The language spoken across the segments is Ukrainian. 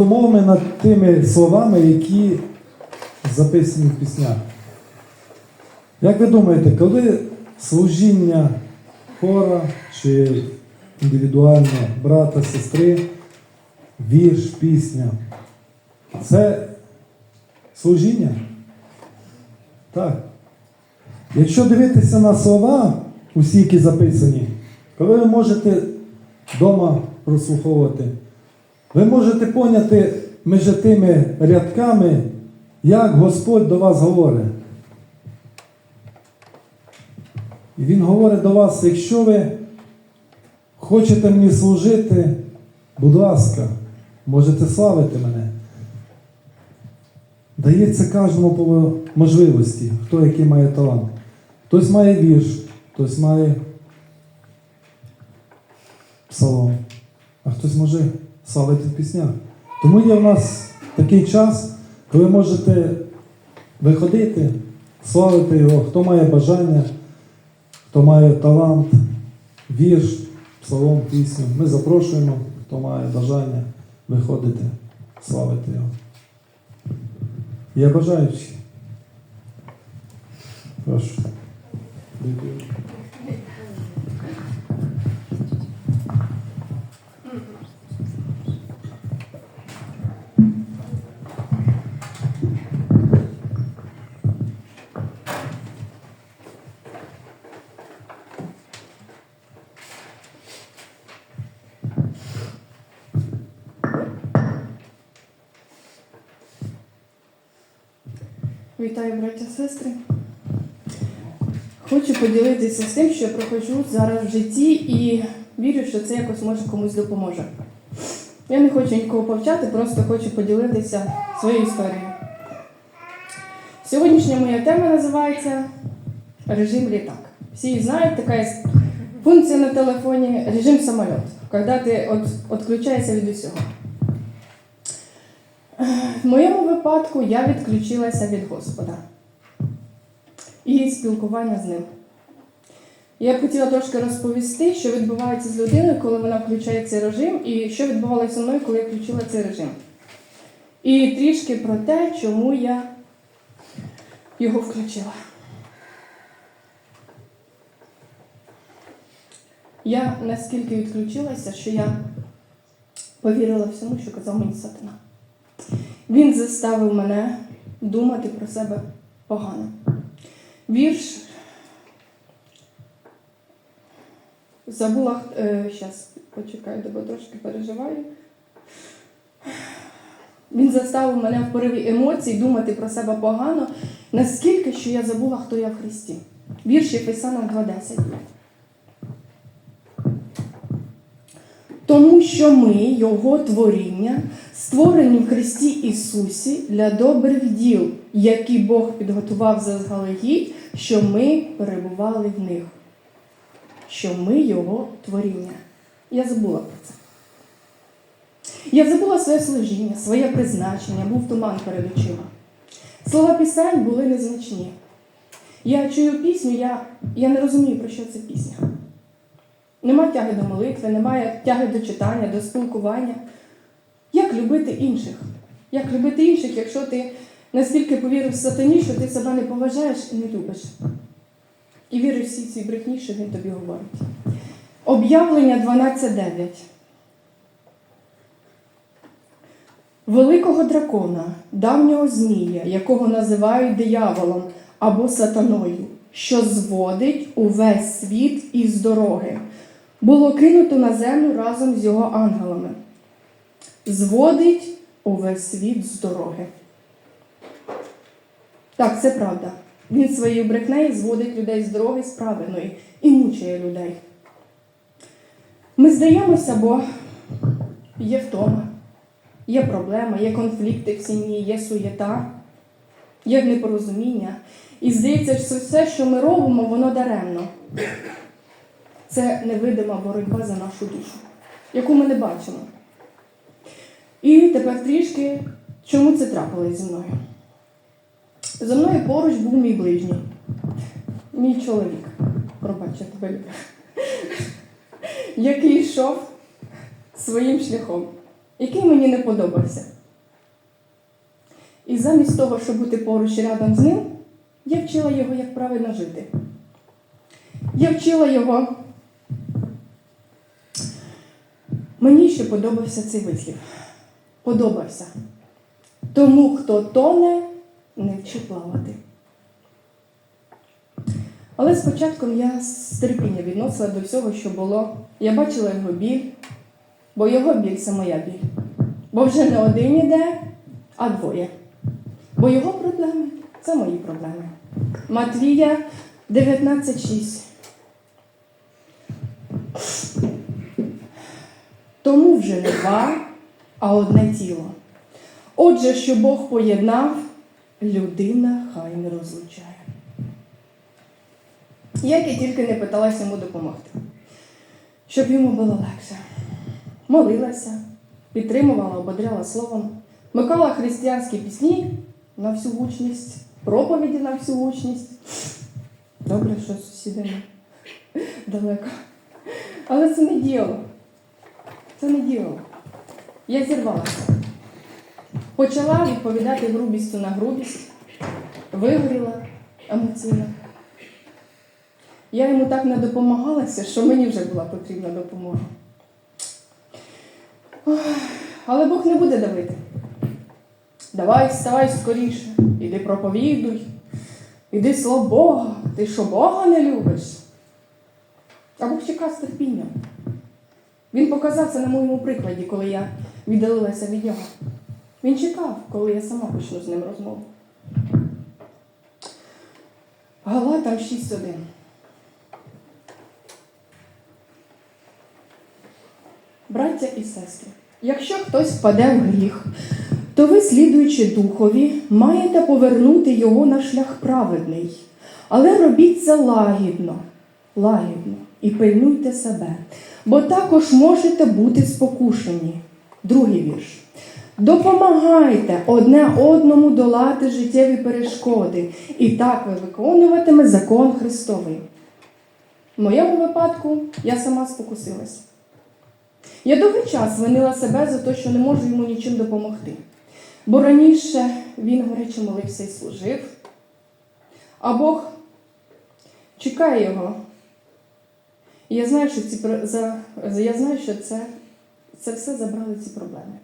Думаємо над тими словами, які записані в піснях. Як ви думаєте, коли служіння хора чи індивідуально брата, сестри, вірш, пісня, це служіння? Так. Якщо дивитися на слова, усі, які записані, коли ви можете вдома прослуховувати, ви можете поняти між тими рядками, як Господь до вас говорить. І Він говорить до вас, якщо ви хочете мені служити, будь ласка, можете славити мене. Дається кожному по можливості, хто який має талант. Хтось має вірш, хтось має псалом, а хтось може славити в піснях. Тому є в нас такий час, коли можете виходити, славити його, хто має бажання, хто має талант, вірш, псалом, пісню. Ми запрошуємо, хто має бажання виходити, славити його. Є бажаючі. Прошу. Вітаю, браття сестри. Хочу поділитися з тим, що я проходжу зараз в житті і вірю, що це якось може комусь допоможе. Я не хочу нікого повчати, просто хочу поділитися своєю історією. Сьогоднішня моя тема називається режим літак. Всі знають, така є функція на телефоні режим самоліт, коли ти відключаєшся від усього. В моєму випадку я відключилася від Господа і спілкування з ним. Я б хотіла трошки розповісти, що відбувається з людиною, коли вона включає цей режим, і що відбувалося зі мною, коли я включила цей режим. І трішки про те, чому я його включила. Я наскільки відключилася, що я повірила всьому, що казав мені сатана. Він заставив мене думати про себе погано. Вірш забула, е, щас почекаю, бо трошки переживаю. Він заставив мене в пориві емоцій думати про себе погано, наскільки, що я забула, хто я в Христі. Вірш Єфесянам 2.10. Тому що ми, Його творіння, створені в Христі Ісусі для добрих діл, які Бог підготував заздалегідь, що ми перебували в них, що ми Його творіння. Я забула про це. Я забула своє служіння, своє призначення, був туман перед очима. Слова пісень були незначні. Я чую пісню, я, я не розумію, про що це пісня. Нема тяги до молитви, немає тяги до читання, до спілкування. Як любити інших? Як любити інших, якщо ти настільки повірив в сатані, що ти себе не поважаєш і не любиш? І віриш всій цій брехні, що він тобі говорить. Об'явлення 12.9. Великого дракона, давнього змія, якого називають дияволом або сатаною, що зводить увесь світ із дороги, було кинуто на землю разом з його ангелами. Зводить увесь світ з дороги. Так, це правда. Він своєю брехнею зводить людей з дороги з і мучає людей. Ми здаємося, бо є втома, є проблема, є конфлікти в сім'ї, є суєта, є непорозуміння. І здається, що все, що ми робимо, воно даремно. Це невидима боротьба за нашу душу, яку ми не бачимо. І тепер трішки, чому це трапилось зі мною? За мною поруч був мій ближній, мій чоловік, пробачте тебе, який йшов своїм шляхом. який мені не подобався. І замість того, щоб бути поруч рядом з ним, я вчила його, як правильно жити. Я вчила його. Мені ще подобався цей вислів. Подобався. Тому, хто тоне, не вчи плавати. Але спочатку я з терпіння відносила до всього, що було. Я бачила його біль, бо його біль це моя біль. Бо вже не один іде, а двоє. Бо його проблеми це мої проблеми. Матвія 19.6. Тому вже не два, а одне тіло. Отже, що Бог поєднав, людина хай не розлучає. Як я тільки не питалася йому допомогти, щоб йому було легше. Молилася, підтримувала, ободряла словом, микала християнські пісні на всю гучність, проповіді на всю гучність. Добре, що сусіди далеко. Але це не діло. Це не діло. Я зірвалася. Почала відповідати грубістю на грубість, вигоріла емоційно. Я йому так не допомагалася, що мені вже була потрібна допомога. Ох, Але Бог не буде давити. Давай, вставай скоріше, іди проповідуй, іди слово Бога, ти що Бога не любиш? А Бог чекав з терпінням. Він показав це на моєму прикладі, коли я віддалилася від нього. Він чекав, коли я сама почну з ним розмову. Галатам 6.1. Браття і сестри, якщо хтось впаде в гріх, то ви, слідуючи духові, маєте повернути його на шлях праведний. Але робіть це лагідно, лагідно і пильнуйте себе, бо також можете бути спокушені. Другий вірш. Допомагайте одне одному долати життєві перешкоди, і так ви виконуватиме закон Христовий. В моєму випадку я сама спокусилась. Я довгий час винила себе за те, що не можу йому нічим допомогти. Бо раніше він горяче молився і служив, а Бог чекає його. І я знаю, що ці за, я знаю, що це, це все забрали ці проблеми.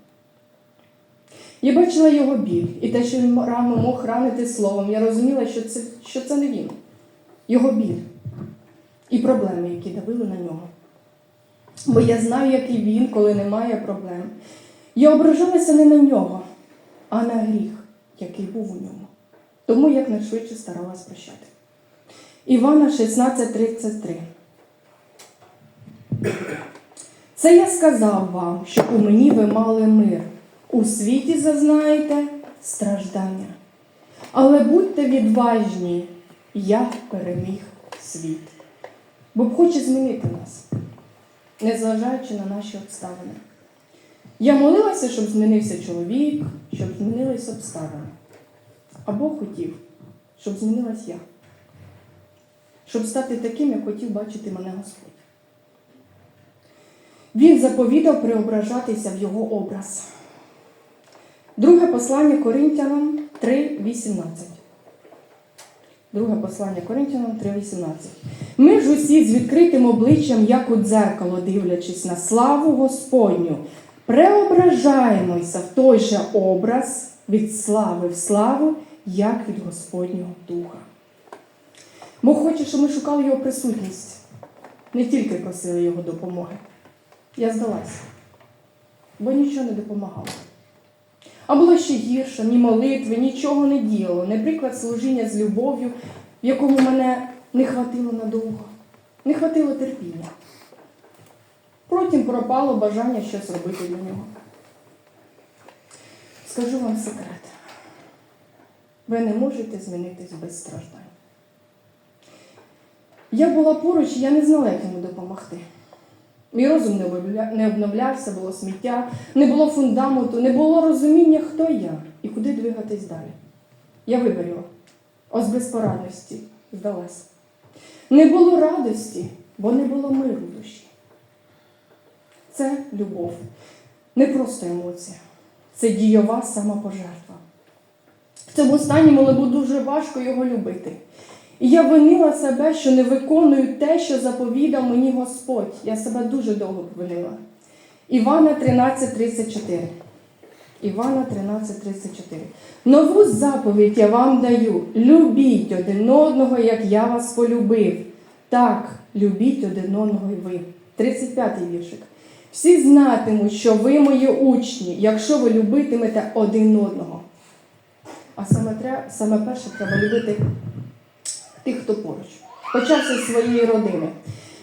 Я бачила його біль і те, що він рано мог ранити словом. Я розуміла, що це, що це не він, його біль і проблеми, які давили на нього. Бо я знаю, який він, коли немає проблем. Я ображалася не на нього, а на гріх, який був у ньому. Тому якнайшвидше старалась прощати. Івана 16:33. Це я сказав вам, щоб у мені ви мали мир. У світі зазнаєте страждання. Але будьте відважні, я переміг світ. Бог хоче змінити нас незважаючи на наші обставини. Я молилася, щоб змінився чоловік, щоб змінились обставини. А Бог хотів, щоб змінилась я, щоб стати таким, як хотів бачити мене Господь. Він заповідав преображатися в його образ. Друге послання Коринтянам 3.18. Друге послання Коринтянам 3.18. Ми ж усі з відкритим обличчям, як у дзеркало, дивлячись на славу Господню, преображаємося в той же образ від слави в славу, як від Господнього Духа. Бог хоче, щоб ми шукали Його присутність, не тільки просили Його допомоги. Я здалася, бо нічого не допомагало. А було ще гірше, ні молитви, нічого не діяло, не приклад служіння з любов'ю, в якому мене не хватило надовго, не хватило терпіння. Потім пропало бажання щось робити для нього. Скажу вам секрет. Ви не можете змінитись без страждань. Я була поруч, і я не знала, як йому допомогти. Мій розум не обновля- не обновлявся, було сміття, не було фундаменту, не було розуміння, хто я і куди двигатись далі. Я виборіла. Ось безпорадності здалась. Не було радості, бо не було миру в душі. Це любов. не просто емоція, це дійова самопожертва. В цьому стані було дуже важко його любити. І я винила себе, що не виконую те, що заповідав мені Господь. Я себе дуже довго винила. Івана 13:34. Івана 13:34. Нову заповідь я вам даю: любіть один одного, як я вас полюбив. Так, любіть один одного і ви. 35-й віршик. Всі знатимуть, що ви мої учні, якщо ви любитимете один одного. А саме, треба, саме перше треба любити тих, хто поруч, з своєї родини.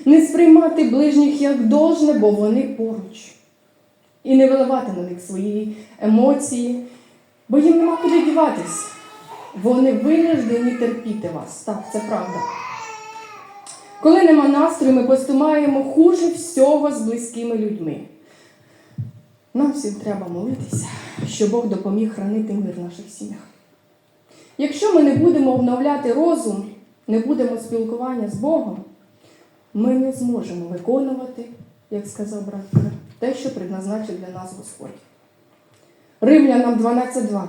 Не сприймати ближніх як должне, бо вони поруч. І не виливати на них свої емоції, бо їм нема куди діватись. Вони винуждені терпіти вас. Так, це правда. Коли нема настрою, ми поступаємо хуже всього з близькими людьми. Нам всім треба молитися, щоб Бог допоміг хранити мир в наших сім'ях. Якщо ми не будемо обновляти розум, не будемо спілкування з Богом, ми не зможемо виконувати, як сказав брат, те, що предназначив для нас Господь. Римлянам 12.2.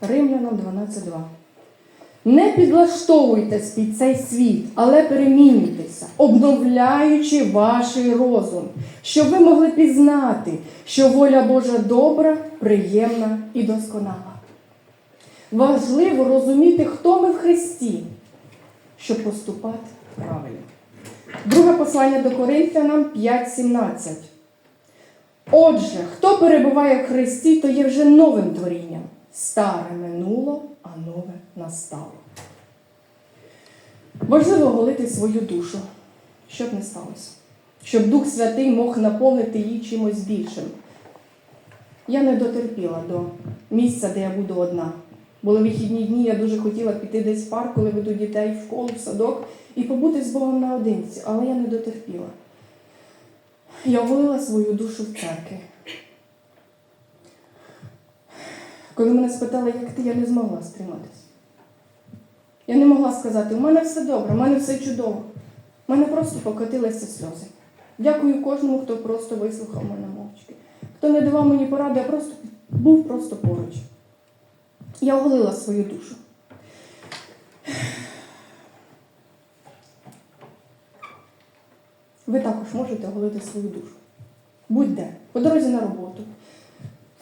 Римлянам 12.2. Не підлаштовуйтесь під цей світ, але перемінюйтеся, обновляючи ваш розум, щоб ви могли пізнати, що воля Божа добра, приємна і досконала. Важливо розуміти, хто ми в Христі, щоб поступати правильно. Друге послання до Коринфянам 5.17. Отже, хто перебуває в Христі, то є вже новим творінням. Старе минуло, а нове настало. Важливо голити свою душу, щоб не сталося. Щоб Дух Святий мог наповнити її чимось більшим. Я не дотерпіла до місця, де я буду одна. Були вихідні дні, я дуже хотіла піти десь в парк, коли веду дітей в школу, в садок, і побути з Богом наодинці, але я не дотерпіла. Я оголила свою душу в церкві. Коли мене спитали, як ти, я не змогла стриматися. Я не могла сказати, у мене все добре, у мене все чудово. У мене просто покотилися сльози. Дякую кожному, хто просто вислухав мене мовчки. Хто не давав мені поради, а просто був просто поруч. Я оголила свою душу. Ви також можете оголити свою душу. Будь-де, по дорозі на роботу,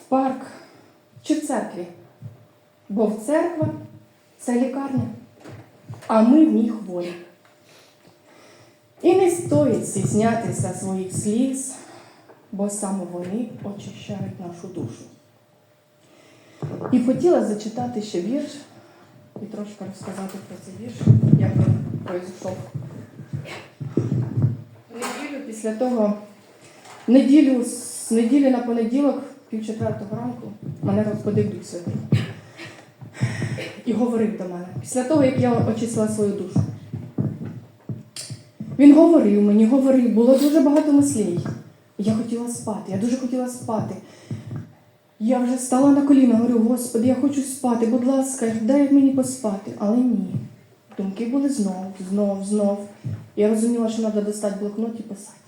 в парк чи в церкві. Бо в церква це лікарня, а ми в ній хворі. І не стоїть стіснятися своїх сліз, бо саме вони очищають нашу душу. І хотіла зачитати ще вірш і трошки розказати про цей вірш, як він пройшов. Неділю після того, неділю, з неділі на понеділок, пів четвертого ранку, мене розбудив Дух Святий. І говорив до мене, після того, як я очистила свою душу. Він говорив мені, говорив, було дуже багато мислей. Я хотіла спати, я дуже хотіла спати. Я вже стала на коліна, говорю, Господи, я хочу спати, будь ласка, дай мені поспати. Але ні. Думки були знов, знов, знов. Я розуміла, що треба достати блокнот і писати.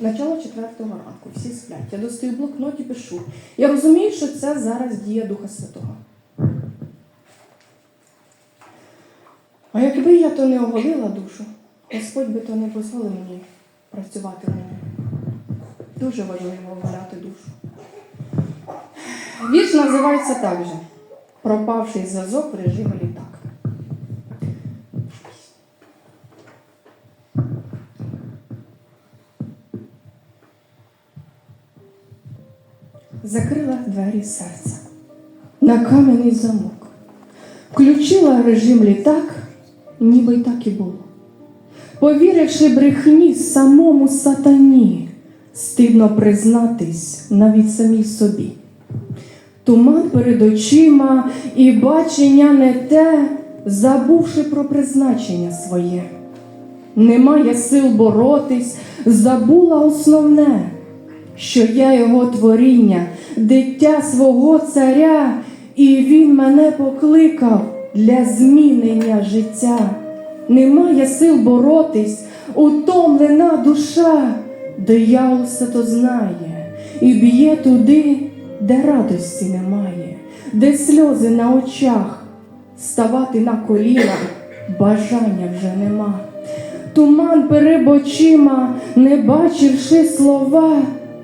Начало четвертого ранку, всі сплять. Я достаю блокнот і пишу. Я розумію, що це зараз дія Духа Святого. А якби я то не оголила душу, Господь би то не дозволив мені працювати в ньому. Дуже важливо оголяти душу. Вірш називається так же Пропавший зв'язок в режимі літак. Закрила двері серця на кам'яний замок, включила режим літак, ніби й так і було. Повіривши брехні самому сатані, стидно признатись навіть самій собі. Туман перед очима і бачення не те, забувши про призначення своє. Немає сил боротись, забула основне, що я його творіння, дитя свого царя, і він мене покликав для змінення життя. Немає сил боротись, утомлена душа, диявол все то знає. і б'є туди, де радості немає, де сльози на очах, ставати на коліна бажання вже нема. Туман перед очима, не бачивши слова,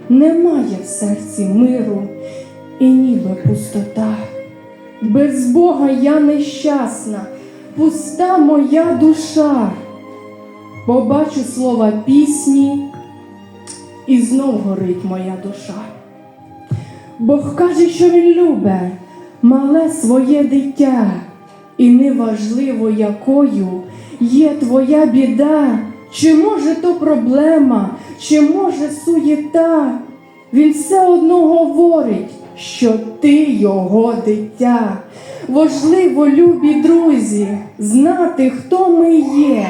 немає в серці миру і ніби пустота. Без Бога я нещасна, пуста моя душа. Побачу слова пісні, і знов горить моя душа. Бог каже, що він любе мале своє дитя, і неважливо, якою є твоя біда, чи може то проблема, чи може суєта. Він все одно говорить, що ти його дитя. Важливо, любі друзі, знати, хто ми є.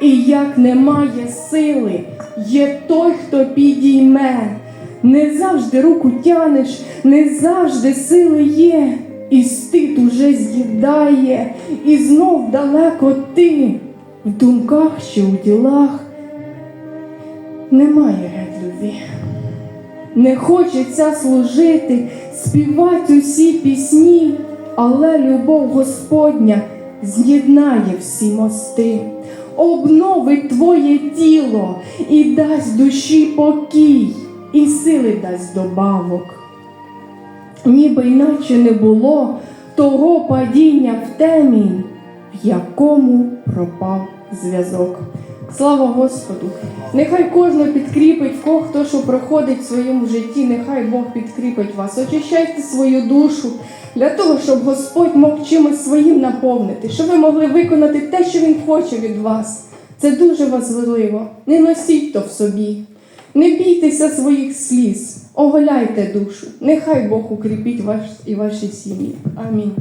І як немає сили, є той, хто підійме. Не завжди руку тянеш, не завжди сили є, і стид уже з'їдає, і знов далеко ти. В думках чи у ділах немає геть. Не хочеться служити, співати усі пісні, але любов Господня з'єднає всі мости, обновить твоє тіло і дасть душі покій, і сили дасть добавок. Ніби іначе не було того падіння в темінь, в якому пропав зв'язок. Слава Господу! Нехай кожного підкріпить, кого хто що проходить в своєму житті, нехай Бог підкріпить вас. Очищайте свою душу для того, щоб Господь мог чимось своїм наповнити, щоб ви могли виконати те, що Він хоче від вас. Це дуже важливо. Не носіть то в собі. Не бійтеся своїх сліз, оголяйте душу. Нехай Бог укріпить вас і ваші сім'ї. Амінь.